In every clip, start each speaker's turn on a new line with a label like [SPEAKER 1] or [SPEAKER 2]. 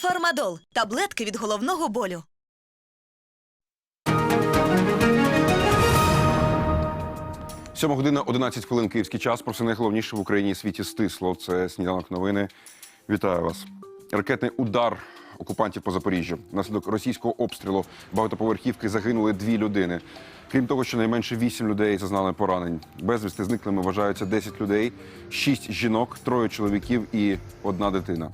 [SPEAKER 1] Фармадол таблетки від головного болю.
[SPEAKER 2] Сьома година 11 хвилин київський час. Про все найголовніше в Україні і світі стисло. Це сніданок новини. Вітаю вас. Ракетний удар окупантів по Запоріжжю. Внаслідок російського обстрілу багатоповерхівки загинули дві людини. Крім того, щонайменше вісім людей зазнали поранень. Безвісти зниклими вважаються 10 людей, шість жінок, троє чоловіків і одна дитина.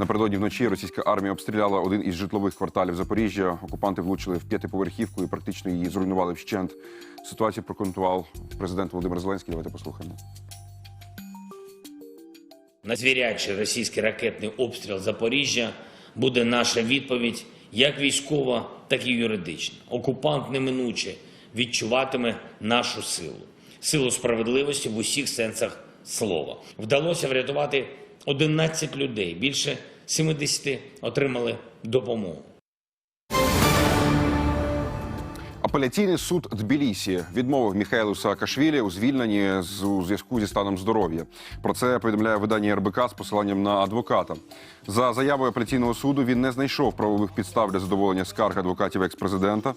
[SPEAKER 2] Напередодні вночі російська армія обстріляла один із житлових кварталів Запоріжжя. Окупанти влучили в п'ятиповерхівку і практично її зруйнували вщент. Ситуацію прокоментував президент Володимир Зеленський. Давайте послухаємо.
[SPEAKER 3] На звірячий російський ракетний обстріл Запоріжжя буде наша відповідь як військова, так і юридична. Окупант неминуче відчуватиме нашу силу, силу справедливості в усіх сенсах слова. Вдалося врятувати 11 людей, більше 70 отримали допомогу.
[SPEAKER 2] Апеляційний суд Тбілісі відмовив Міхайлу Саакашвілі у звільненні з у зв'язку зі станом здоров'я. Про це повідомляє видання РБК з посиланням на адвоката. За заявою апеляційного суду він не знайшов правових підстав для задоволення скарг адвокатів екс-президента.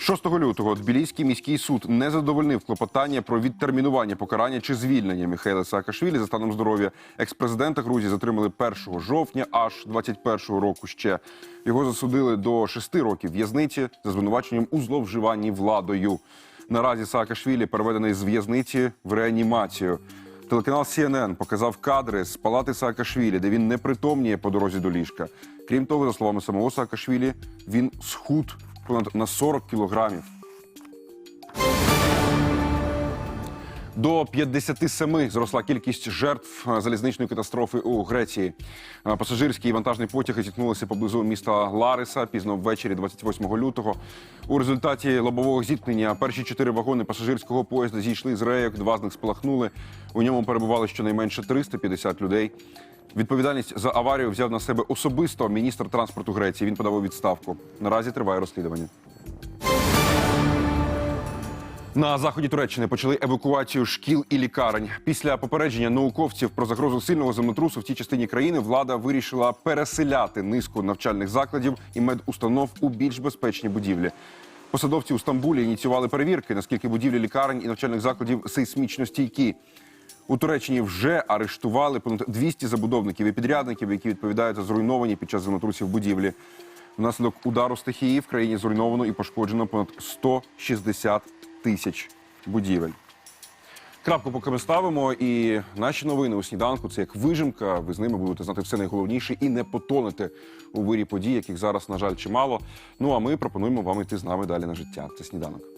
[SPEAKER 2] 6 лютого Тбіліський міський суд не задовольнив клопотання про відтермінування покарання чи звільнення Міхайла Саакашвілі за станом здоров'я. Екс-президента Грузії затримали 1 жовтня аж 21 року. Ще його засудили до 6 років в'язниці за звинуваченням у зловживанні владою. Наразі Саакашвілі переведений з в'язниці в реанімацію. Телеканал CNN показав кадри з палати Саакашвілі, де він не притомніє по дорозі до ліжка. Крім того, за словами самого Саакашвілі, він схуд понад на 40 кілограмів. До 57 зросла кількість жертв е, залізничної катастрофи у Греції. Е, Пасажирські і вантажні потяги зіткнулися поблизу міста Лариса пізно ввечері 28 лютого. У результаті лобового зіткнення перші чотири вагони пасажирського поїзда зійшли з рейок, два з них спалахнули. У ньому перебували щонайменше 350 людей. Відповідальність за аварію взяв на себе особисто міністр транспорту Греції. Він подав у відставку. Наразі триває розслідування. На заході Туреччини почали евакуацію шкіл і лікарень. Після попередження науковців про загрозу сильного землетрусу в цій частині країни влада вирішила переселяти низку навчальних закладів і медустанов у більш безпечні будівлі. Посадовці у Стамбулі ініціювали перевірки, наскільки будівлі лікарень і навчальних закладів сейсмічно стійкі. У Туреччині вже арештували понад 200 забудовників і підрядників, які відповідають за зруйновані під час землетрусів будівлі. Внаслідок удару стихії в країні зруйновано і пошкоджено понад 160 тисяч будівель. Крапку поки ми ставимо, і наші новини у сніданку це як вижимка. Ви з ними будете знати все найголовніше і не потонете у вирі подій, яких зараз, на жаль, чимало. Ну а ми пропонуємо вам йти з нами далі на життя. Це сніданок.